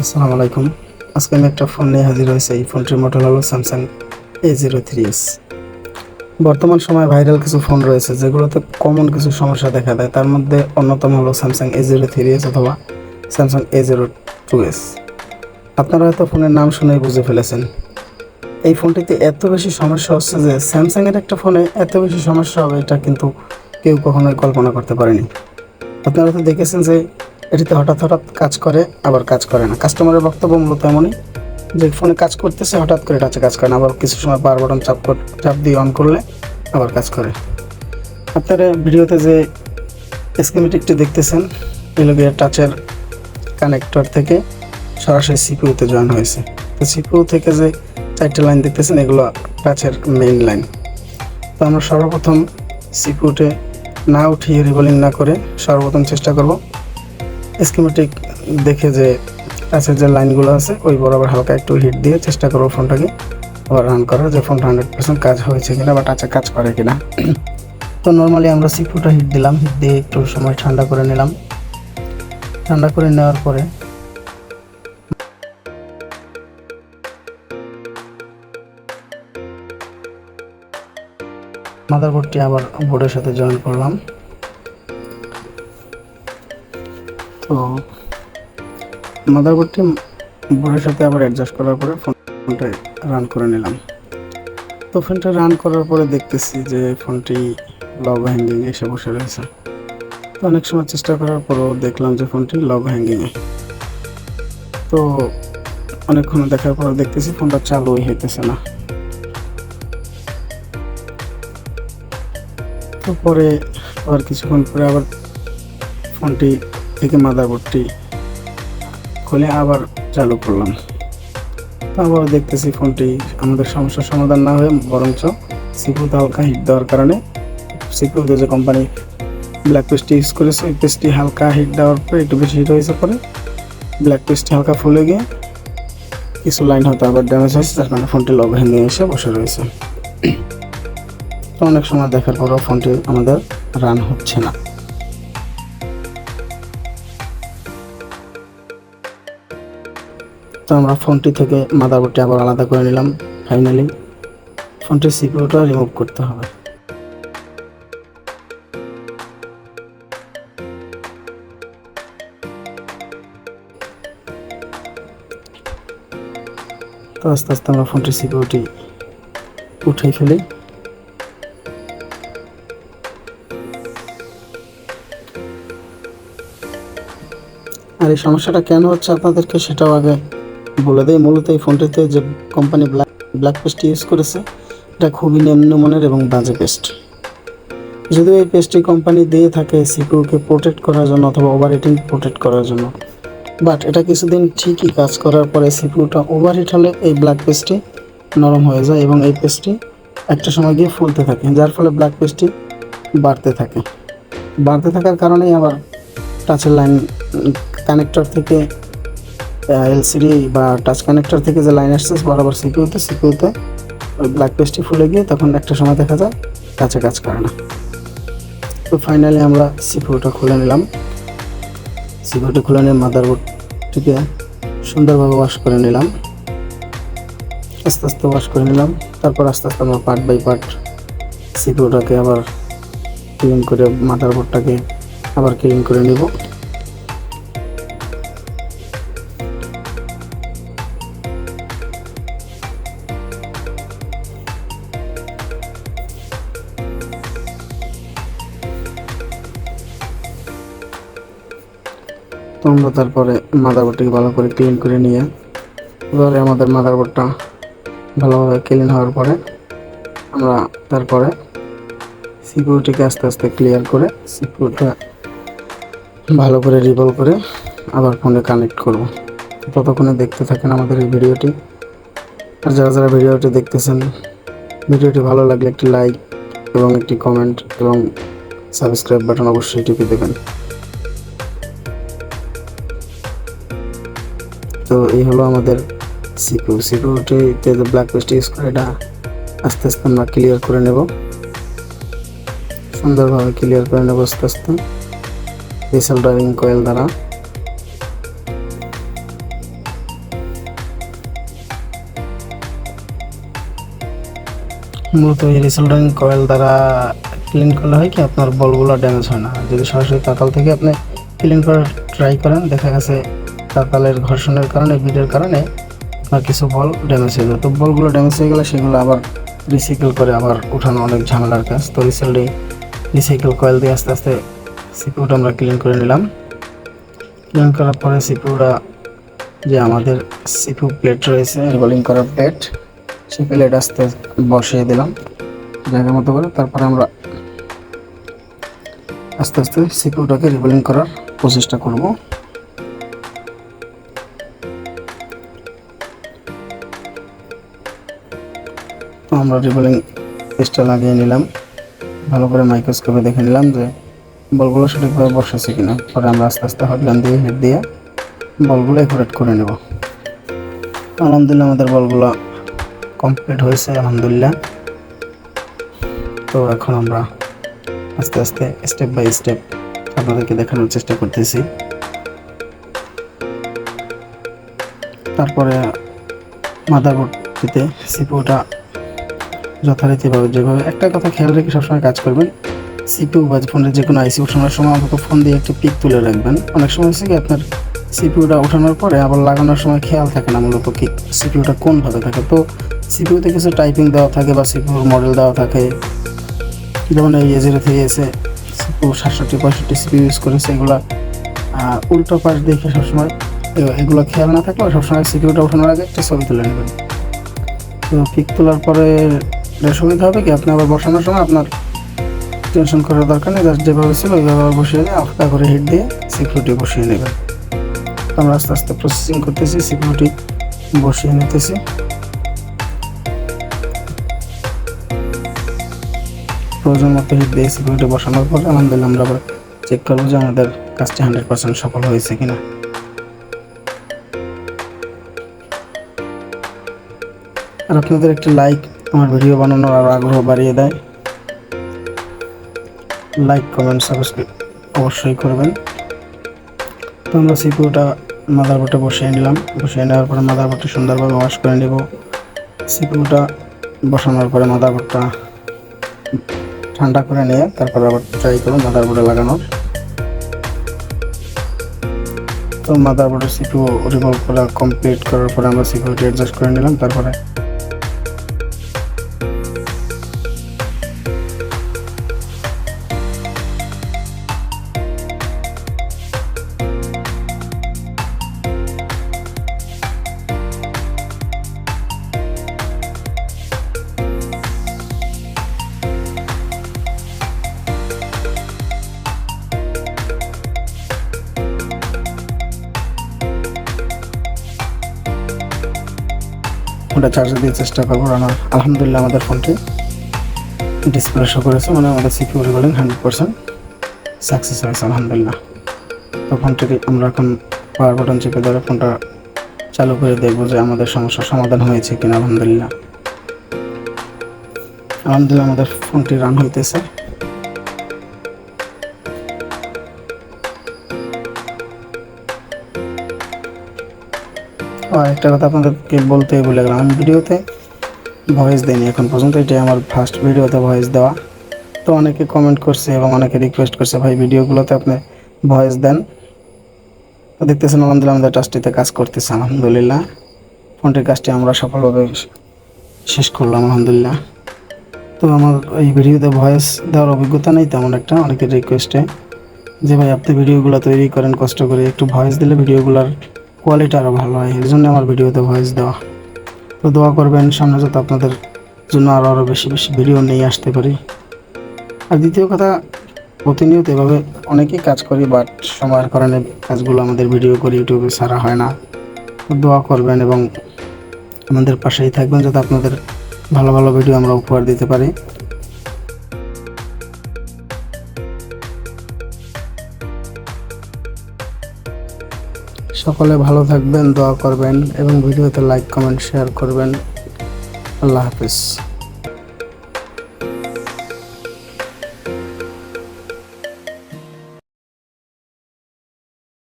আসসালামু আলাইকুম। আজকে আমি একটা ফোন নিয়ে হাজির হয়েছে, এই ফোনটির মডেল হলো Samsung A zero three S বর্তমান সময়ে ভাইরাল কিছু ফোন রয়েছে, যেগুলোতে কমন কিছু সমস্যা দেখা দেয়। তার মধ্যে অন্যতম হলো Samsung A zero three S অথবা Samsung A zero two S আপনারা হয়তো ফোনের নাম শুনেই বুঝে ফেলেছেন। এই ফোনটিতে এত বেশি সমস্যা হচ্ছে যে স্যামসাংয়ের একটা ফোনে এত বেশি সমস্যা হবে এটা কিন্তু কেউ কখনোই কল্পনা করতে পারেনি। আপনারা তো দেখেছেন যে এটিতে হঠাৎ হঠাৎ কাজ করে, আবার কাজ করে না। কাস্টমারের বক্তব্য মূলত এমনই, যে ফোনে কাজ করতেছে, হঠাৎ করে টাচে কাজ করে না। আবার কিছু সময় বার বাটন চাপ চাপ দিয়ে অন করলে আবার কাজ করে। আপনারা ভিডিওতে যে স্কিমেটিকটি দেখতেছেন এগুলো টাচের কানেক্টর থেকে সরাসরি সিপিউতে জয়েন হয়েছে। তো সিপিউ থেকে যে চারটে লাইন দেখতেছেন, এগুলো টাচের মেইন লাইন তো আমরা সর্বপ্রথম সিপিউতে না উঠিয়ে রিভলিং না করে সর্বপ্রথম চেষ্টা করব স্কিমেটিক দেখে যে টাচের যে লাইনগুলো আছে, ওই বরাবর হালকা একটু হিট দিয়ে চেষ্টা করব ফোনটাকে আবার রান করার, যে ফোনটা হান্ড্রেড পার্সেন্ট কাজ হয়েছে কিনা বা টাচে কাজ করে কিনা। তো নর্মালি আমরা সিপুটা হিট দিলাম হিট দিয়ে একটু সময় ঠান্ডা করে নিলাম। ঠান্ডা করে নেওয়ার পরে মাদারবোর্ডটি আবার বোর্ডের সাথে জয়েন করলাম। তো মাদারবোর্ডটি বোর্ডের সাথে আবার অ্যাডজাস্ট করার পরে ফোনটা রান করে নিলাম। তো ফোনটা রান করার পরে দেখতেছি যে ফোনটি লগ হ্যাঙ্গিং এসে বসে রয়েছে। তো অনেক সময় চেষ্টা করার পরও দেখলাম যে ফোনটি লগ হ্যাঙ্গিংয়ে তো অনেকক্ষণ দেখার পর দেখতেছি ফোনটা চালুই হইতেছে না। তো পরে আবার কিছুক্ষণ পরে আবার ফোনটি থেকে মাদারবোর্ডটি খুলে আবার চালু করলাম। আবার দেখতেছি ফোনটি আমাদের সমস্যার সমাধান না হয়ে বরঞ্চ সিপুতে হালকা হিট দেওয়ার কারণে সিপুতে যে কোম্পানি ব্ল্যাক পেস্টটি ইউজ করেছে ওই পেস্টটি হালকা হিট দেওয়ার পরে একটু বেশি হিট হয়েছে পরে ব্ল্যাক পেস্টটি হালকা ফুলে গিয়ে কিছু লাইন হয়তো আবার ড্যামেজ হয়েছে তার কারণে ফোনটি লগ নিয়ে এসে বসে রয়েছে। তো অনেক সময় দেখার পরও ফোনটি আমাদের রান হচ্ছে না। তো আমরা ফোনটি থেকে মাদারবোর্ডটি আবার আলাদা করে নিলাম ফাইনালি ফোনটির সিপিউটা রিমুভ করতে হবে। তো আস্তে আস্তে আমরা ফোনটির সিপিউটি উঠিয়ে ফেলি। আর এই সমস্যাটা কেন হচ্ছে আপনাদেরকে সেটাও আগে বলে দেয়। মূলত এই ফোনটিতে যে company black black paste use করেছে, এটা খুবই নিম্নমানের এবং বাজে পেস্ট যদিও এই পেস্টটি কোম্পানি দিয়ে থাকে সিপিউকে প্রোটেক্ট করার জন্য অথবা ওভারহিটিং প্রোটেক্ট করার জন্য। বাট এটা কিছুদিন ঠিকই কাজ করার পরে সিপিউটা ওভারহিট হলে এই ব্ল্যাক পেস্টটি নরম হয়ে যায় এবং এই পেস্টটি একটা সময় গিয়ে ফুলতে থাকে, যার ফলে ব্ল্যাক পেস্টটি বাড়তে থাকে। বাড়তে থাকার কারণেই আবার টাচের লাইন কানেক্টর থেকে এলসিডি বা টাচ কানেক্টর থেকে যে লাইন আসছে, বরাবর সিপিউতে সিপিউতে ওই ব্ল্যাক পেস্টটি ফুলে গিয়ে তখন একটা সময় দেখা যায়, কাছে কাজ করে না। তো ফাইনালি আমরা সিপিউটা খুলে নিলাম। সিপিউটা খুলে নিয়ে মাদারবোর্ডটিকে সুন্দরভাবে ওয়াশ করে নিলাম। আস্তে আস্তে ওয়াশ করে নিলাম। তারপর আস্তে আস্তে আমরা পার্ট বাই পার্ট সিপিউটাকে আবার ক্লিন করে মাদারবোর্ডটাকে আবার ক্লিন করে নিব। তো আমরা তারপরে মাদারবোর্ডটাকে ভালো করে ক্লিন করে নিয়ে, এবারে আমাদের মাদারবোর্ডটা ভালোভাবে ক্লিন হওয়ার পরে আমরা তারপরে সিকিউরিটিকে আস্তে আস্তে ক্লিয়ার করে সিকিউরিটা ভালো করে রিভলভ করে আবার ফোনে কানেক্ট করব। ততক্ষণে দেখতে থাকেন আমাদের এই ভিডিওটি। আর যারা যারা ভিডিওটি দেখতেছেন, ভিডিওটি ভালো লাগলে একটি লাইক এবং একটি কমেন্ট এবং সাবস্ক্রাইব বাটন অবশ্যই টিপে দেবেন। তো এই হলো আমাদের সিকিউ সিকিউরিটিতে ব্ল্যাক পেস্ট ইউজ করে, এটা আস্তে আস্তে আমরা ক্লিয়ার করে নেব। সুন্দরভাবে ক্লিয়ার করে নেব আস্তে আস্তে। রিসেল ড্রাইভিং কয়েল দ্বারা। মূলত এই ড্রাইভিং কয়েল দ্বারা ক্লিন করলে হয় কি, আপনার বলগুলো ড্যামেজ হয় না। যদি সরাসরি কাতাল থেকে আপনি ক্লিন করার ট্রাই করেন, দেখা গেছে তাতালের ঘর্ষণের কারণে বিটের কারণে আপনার কিছু বল ড্যামেজ হয়ে যায়। তো বলগুলো ড্যামেজ হয়ে গেলে সেগুলো আবার রিসাইকেল করে আবার উঠানো অনেক ঝামেলার কাজ। তো রিসেন্টলি রিসাইকেল কয়েল দিয়ে আস্তে আস্তে সিপিউটা আমরা ক্লিন করে নিলাম। ক্লিন করার পরে সিপিউটা যে আমাদের সিপিউ প্লেট রয়েছে রোলিং করার প্লেট সেই প্লেট আস্তে বসিয়ে দিলাম জায়গা মতো করে। তারপরে আমরা আস্তে আস্তে সিপিউটাকে রিবোলিং করার প্রচেষ্টা করব। আমরা রিবোলিং পেস্টটা লাগিয়ে নিলাম। ভালো করে মাইক্রোস্কোপে দেখে নিলাম যে বলগুলো সঠিকভাবে বসেছে কিনা। পরে আমরা আস্তে আস্তে হটগান দিয়ে হেড দিয়ে বলগুলো অ্যাকুরেট করে নেব। আলহামদুলিল্লাহ আমাদের বলগুলো কমপ্লিট হয়েছে, আলহামদুলিল্লাহ। তো এখন আমরা আস্তে আস্তে স্টেপ বাই স্টেপ আপনাদেরকে দেখানোর চেষ্টা করতেছি। তারপরে মাদারবোর্ডটিতে সিপিউটা যথারীতিভাবে যেভাবে। একটা কথা খেয়াল রেখে সবসময় কাজ করবেন। সিপিউ বা ফোনের যে কোনো আইসি ওঠানোর সময় অন্তত ফোন দিয়ে একটি পিক তুলে রাখবেন। অনেক সময় হচ্ছে কি আপনার সিপিউটা ওঠানোর পরে আবার লাগানোর সময় খেয়াল থাকে না মূলত কি সিপিউটা কোনভাবে থাকে। তো সিপিউতে কিছু টাইপিং দেওয়া থাকে বা সিপিউর মডেল দেওয়া থাকে। যেমন এই জিরো থ্রি এসে সিপিউ সাতষট্টি, পঁয়ষট্টি সিপিউ ইউজ করেছে এগুলো। উল্টো পাশ দেখে সবসময় এগুলো খেয়াল না থাকলেও সবসময় সিপিউটা ওঠানোর আগে একটা ছবি তুলে নেবেন। তো পিক তোলার পরে এটা সুবিধা হবে কি? আপনি আবার বসানোর সময় আপনার টেনশন করার দরকার নেই জাস্ট যেভাবে ছিল ওইভাবে বসিয়ে দিয়ে হালকা করে হিট দিয়ে সিকিউরিটি বসিয়ে নেবেন। আমরা আস্তে আস্তে প্রসেসিং করতেছি সিকিউরিটি বসিয়ে নিতেছি। প্রয়োজন মতো হিট দিয়ে সিকিউরিটি বসানোর পরে আলহামদুলিল্লাহ আমরা আবার চেক করব যে আমাদের কাজটি হান্ড্রেড পার্সেন্ট সফল হয়েছে কিনা। আর আপনাদের একটি লাইক আমার ভিডিও বানানোর আরও আগ্রহ বাড়িয়ে দেয়। লাইক কমেন্ট সাবস্ক্রাইব অবশ্যই করবেন। তো আমরা সিপিউটা মাদারবোর্ডে বসিয়ে নিলাম। বসিয়ে নেওয়ার পরে মাদার মাদারবোর্ডটা সুন্দরভাবে ওয়াশ করে নেব। সিপিউটা বসানোর পরে মাদার মাদারবোর্ডটা ঠান্ডা করে নিয়ে তারপর আবার ট্রাই করুন মাদারবোর্ডে লাগানোর। তো মাদার মাদারবোর্ডের সিপিউ রিভলভ করা কমপ্লিট করার পরে আমরা সিকিউরিটি অ্যাডজাস্ট করে নিলাম। তারপরে ওটা চার্জে দিয়ে চেষ্টা করব রানার আলহামদুলিল্লাহ আমাদের ফোনটি ডিসপ্লে শো করেছে মানে আমাদের সিকিউরিটি বলেন হান্ড্রেড পার্সেন্ট সাকসেস হয়েছে, আলহামদুলিল্লাহ। তো ফোনটিকে আমরা এখন পাওয়ার বাটন চেপে ধরে ফোনটা চালু করে দেখব যে আমাদের সমস্যার সমাধান হয়েছে কিনা, আলহামদুলিল্লাহ। আলহামদুলিল্লাহ আমাদের ফোনটি রান হইতেছে। আর একটা কথা আপনাদেরকে বলতে ভুলে গেলাম। আমি ভিডিওতে ভয়েস দিইনি এখন পর্যন্ত, এটাই আমার ফার্স্ট ভিডিওতে ভয়েস দেওয়া। তো অনেকে কমেন্ট করছে এবং অনেকে রিকোয়েস্ট করছে, ভাই, ভিডিওগুলোতে আপনি ভয়েস দেন। তো দেখতেছেন, আলহামদুলিল্লাহ আমাদের টাচটিতে কাজ করতেছে, আলহামদুলিল্লাহ। ফোনটির কাজটি আমরা সফলভাবে শেষ করলাম, আলহামদুলিল্লাহ। তো আমার এই ভিডিওতে ভয়েস দেওয়ার অভিজ্ঞতা নেই তেমন একটা, অনেকের রিকোয়েস্টে যে, ভাই, আপনি ভিডিওগুলো তৈরি করেন, কষ্ট করে একটু ভয়েস দিলে ভিডিওগুলোর কোয়ালিটি আরও ভালো হয় এর জন্য আমার ভিডিওতে ভয়েস দেওয়া। তো দোয়া করবেন, সামনে যাতে আপনাদের জন্য আরও আরও বেশি বেশি ভিডিও নিয়ে আসতে পারি। আর দ্বিতীয় কথা, প্রতিনিয়ত এভাবে অনেকেই কাজ করি বাট সময়ের কারণে কাজগুলো আমাদের ভিডিও করে ইউটিউবে ছাড়া হয় না। তো দোয়া করবেন এবং আমাদের পাশেই থাকবেন, যাতে আপনাদের ভালো ভালো ভিডিও আমরা উপহার দিতে পারি। সকলে ভালো থাকবেন দোয়া করবেন এবং ভিডিওতে লাইক কমেন্ট শেয়ার করবেন। আল্লাহ হাফিজ।